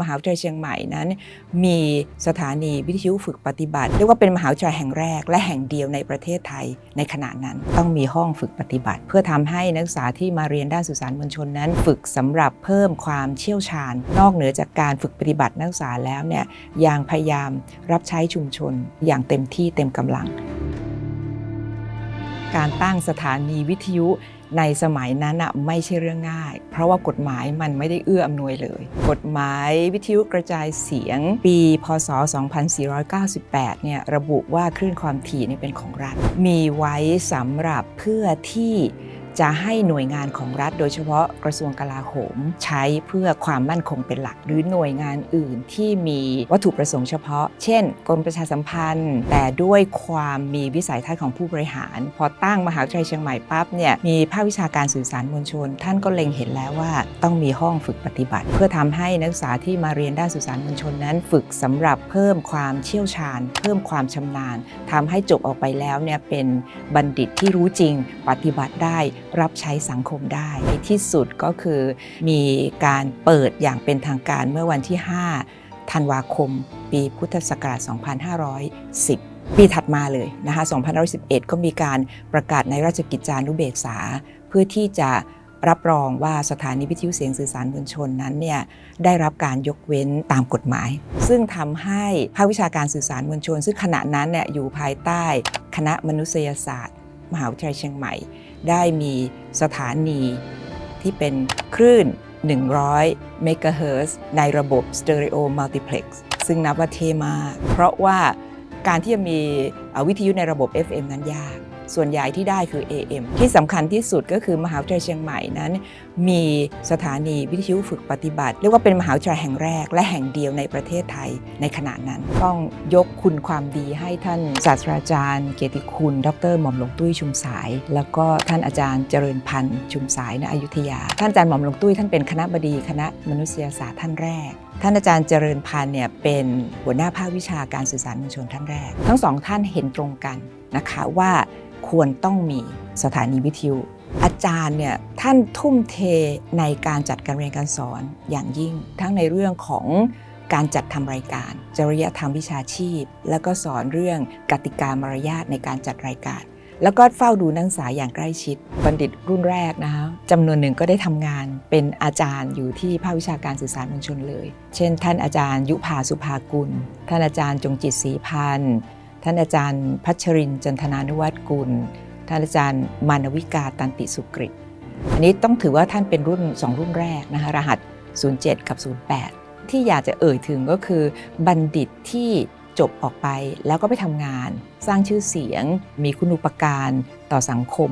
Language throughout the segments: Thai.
มหาวิทยาลัยเชียงใหม่นั้น มีสถานีวิทยุฝึกปฏิบัติ เรียกว่าเป็นมหาวิทยาลัยแห่งแรก และแห่งเดียวในประเทศไทยในขณะนั้นต้องมีห้องฝึกปฏิบัติ เพื่อทำให้นักศึกษาที่มาเรียนด้านสื่อสารมวลชนนั้น ฝึกสำหรับเพิ่มความเชี่ยวชาญ นอกเหนือจากการฝึกปฏิบัตินักศึกษาแล้วเนี่ยยังพยายามรับใช้ชุมชน อย่างเต็มที่เต็มกำลัง การตั้งสถานีวิทยุ ในสมัยนั้นไม่ใช่เรื่องง่าย เพราะว่ากฎหมายมันไม่ได้เอื้ออำนวยเลย กฎหมายวิทยุกระจายเสียงปี พศ 2498 เนี่ยระบุว่าคลื่นความถี่เนี่เป็นของรัฐ มีไว้สำหรับเพื่อที่ จะให้หน่วยงานของรัฐโดยเฉพาะกระทรวงกลาโหม ใช้เพื่อความมั่นคงเป็นหลัก หรือหน่วยงานอื่นที่มีวัตถุประสงค์เฉพาะ เช่น กรมประชาสัมพันธ์ แต่ด้วยความมีวิสัยทัศน์ของผู้บริหาร พอตั้งมหาวิทยาลัยเชียงใหม่ปั๊บเนี่ยมีภาควิชาการสื่อสารมวลชน ท่านก็เล็งเห็นแล้วว่าต้องมีห้องฝึกปฏิบัติ เพื่อทำให้นักศึกษาที่มาเรียนด้านสื่อสารมวลชนนั้น ฝึกสำหรับเพิ่มความเชี่ยวชาญ เพิ่มความชำนาญทำให้จบออกไปแล้วเนี่ยเป็นบัณฑิตที่รู้จริงปฏิบัติได้รับใช้สังคมได้ในที่สุดก็คือมีการเปิดอย่างเป็นทางการเมื่อวันที่ 5 ธันวาคม ปีพุทธศักราช 2510ปีถัดมาเลยนะคะ2511 ก็มีการประกาศในราชกิจจานุเบกษา เพื่อที่จะรับรองว่าสถานีวิทยุเสียงสื่อสารมวลชนนั้นเนี่ยได้รับการยกเว้นตามกฎหมาย ซึ่งทำให้ภาควิชาการสื่อสารมวลชน ซึ่งขณะนั้นเนี่ยอยู่ภายใต้คณะมนุษยศาสตร์ มหาวิทยาลัยเชียงใหม่ ได้มีสถานีที่เป็นคลื่น 100 เมกะเฮิร์ในระบบสเตอริโอมัลติเพล็กซ์ซึ่งนับว่าเท่มาก เพราะว่าการที่จะมีวิทยุในระบบ FM นั้นยาก ส่วนใหญ่ที่ได้คือ AM ที่สำคัญที่สุดก็คือมหาวิทยาลัยเชียงใหม่นั้น มีสถานีวิทยุฝึกปฏิบัติ เรียกว่าเป็นมหาวิทยาลัยแห่งแรก และแห่งเดียวในประเทศไทยในขณะนั้น ต้องยกคุณความดีให้ท่านศาสตราจารย์ เกียรติคุณ ดรหม่อมหลวงตุ้ยชุมสาย แล้วก็ท่านอาจารย์เจริญพันธ์ชุมสายณอยุธยา ท่านอาจารย์หม่อมหลวงตุ้ยท่านเป็นคณะบดีคณะมนุษยศาสตร์ท่านแรกท่านอาจารย์เจริญพันธ์เนี่ยเป็นหัวหน้าภาควิชาการสื่อสารมวลชนท่านแรก ทั้งสองท่านเห็นตรงกันนะคะว่า ควรต้องมีสถานีวิทยุอาจารย์เนี่ยท่านทุ่มเทในการจัดการเรียนการสอนอย่างยิ่ง ทั้งในเรื่องของการจัดทำรายการ จริยธรรมวิชาชีพ แล้วก็สอนเรื่องกติกามารยาทในการจัดรายการ แล้วก็เฝ้าดูนักศึกษาอย่างใกล้ชิด บัณฑิตรุ่นแรกนะคะจำนวนหนึ่งก็ได้ทำงานเป็นอาจารย์อยู่ที่ภาควิชาการสื่อสารมวลชนเลย เช่น ท่านอาจารย์ยุพาสุภากุล ท่านอาจารย์จงจิตศรีพันธ์ ท่านอาจารย์พัชรินจันทนานุวัตกุล ท่านอาจารย์มานวิกาตันติสุกริตอันนี้ต้องถือว่าท่านเป็นรุ่น 2 รุ่นแรกนะคะรหัส 07 กับ 08 ที่อยากจะเอ่ยถึงก็คือบัณฑิตที่จบออกไปแล้วก็ไปทำงาน สร้างชื่อเสียง มีคุณอุปการ ต่อสังคม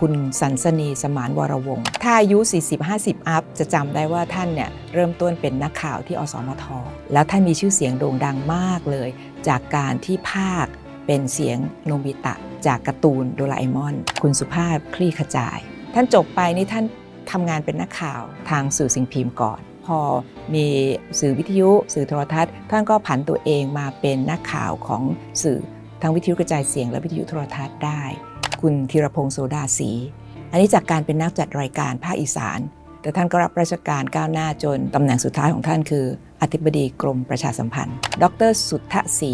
คุณสันสนีสมานวรวงศ์ถ้าอายุ 40-50 อัพ จะจำได้ว่าท่านเนี่ยเริ่มต้นเป็นนักข่าวที่อสมท แล้วท่านมีชื่อเสียงโด่งดังมากเลย จากการที่ภาคเป็นเสียงโนบิตะ จากการ์ตูนโดราเอมอน คุณสุภาพคลี่ขจาย ท่านจบไปนี่ท่านทำงานเป็นนักข่าวทางสื่อสิ่งพิมพ์ก่อน พอมีสื่อวิทยุ สื่อโทรทัศน์ ท่านก็ผันตัวเองมาเป็นนักข่าวของสื่อทางวิทยุกระจายเสียงและวิทยุโทรทัศน์ได้ คุณธีรพงศ์โสดาศรีอันนี้จากการเป็นนักจัดรายการภาคอีสาน แต่ท่านก็รับราชการก้าวหน้าจนตำแหน่งสุดท้ายของท่านคือ อธิบดีกรมประชาสัมพันธ์ ดร สุทธศรี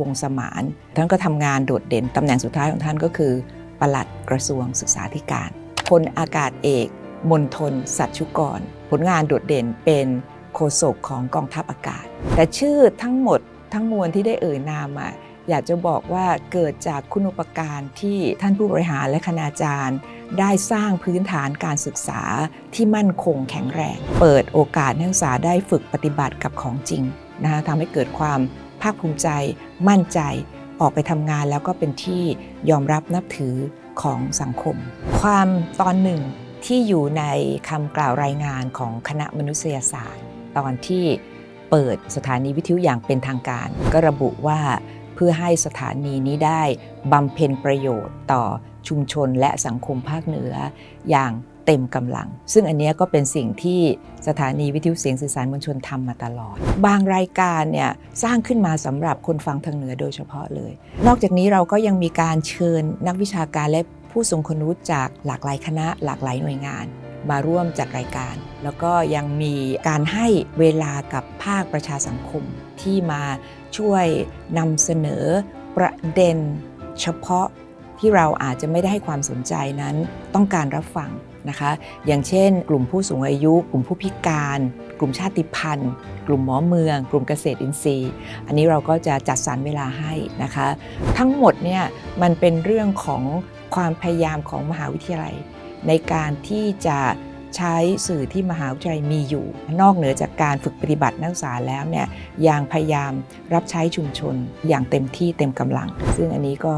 วงสมาน ท่านก็ทำงานโดดเด่นตำแหน่งสุดท้ายของท่านก็คือปลัดกระทรวงศึกษาธิการพลอากาศเอก มนทน สัตชุกร ผลงานโดดเด่นเป็นโฆษกของกองทัพอากาศ แต่ชื่อทั้งหมดทั้งมวลที่ได้เอ่ยนามมา อยากจะบอกว่าเกิดจากคุณอุปการที่ท่านผู้บริหารและคณาจารย์ ได้สร้างพื้นฐานการศึกษาที่มั่นคงแข็งแรง เปิดโอกาสนักศึกษาได้ฝึกปฏิบัติกับของจริงนะคะทำให้เกิดความภาคภูมิใจ มั่นใจ ออกไปทำงานแล้วก็เป็นที่ยอมรับนับถือของสังคม ความตอนหนึ่งที่อยู่ในคำกล่าวรายงานของคณะมนุษยศาสตร์ ตอนที่เปิดสถานีวิทยุอย่างเป็นทางการ ก็ระบุว่า เพื่อให้สถานีนี้ได้บำเพ็ญประโยชน์ต่อชุมชนและสังคมภาคเหนืออย่างเต็มกำลัง ซึ่งอันนี้ก็เป็นสิ่งที่สถานีวิทยุเสียงสื่อสารมวลชนทำมาตลอด บางรายการเนี่ยสร้างขึ้นมาสำหรับคนฟังทางเหนือโดยเฉพาะเลย นอกจากนี้เราก็ยังมีการเชิญนักวิชาการและผู้ทรงคุณวุฒิจากหลากหลายคณะหลากหลายหน่วยงาน มาร่วมจัดรายการ แล้วก็ยังมีการให้เวลากับภาคประชาสังคมที่มาช่วยนำเสนอประเด็นเฉพาะที่เราอาจจะไม่ได้ให้ความสนใจนั้น ต้องการรับฟังนะคะ อย่างเช่น กลุ่มผู้สูงอายุ กลุ่มผู้พิการ กลุ่มชาติพันธุ์ กลุ่มหมอเมือง กลุ่มเกษตรอินทรีย์ อันนี้เราก็จะจัดสรรเวลาให้นะคะ ทั้งหมดเนี่ยมันเป็นเรื่องของความพยายามของมหาวิทยาลัย ในการที่จะใช้สื่อที่มหาวิทยาลัยมีอยู่ นอกเหนือจากการฝึกปฏิบัตินักศึกษาแล้วเนี่ยยังพยายามรับใช้ชุมชนอย่างเต็มที่เต็มกำลัง ซึ่งอันนี้ก็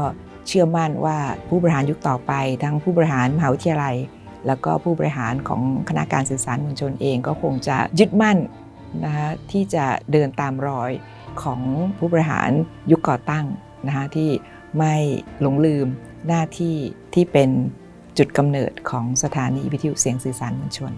เชื่อมั่นว่าผู้บริหารยุคต่อไป ทั้งผู้บริหารมหาวิทยาลัย แล้วก็ผู้บริหารของคณะการสื่อสารมวลชนเองก็คงจะยึดมั่นนะคะที่จะเดินตามรอยของผู้บริหารยุคก่อตั้งนะคะที่ไม่หลงลืมหน้าที่ที่เป็น จุดกำเนิดของสถานีวิทยุเสียงสื่อสารมวลชน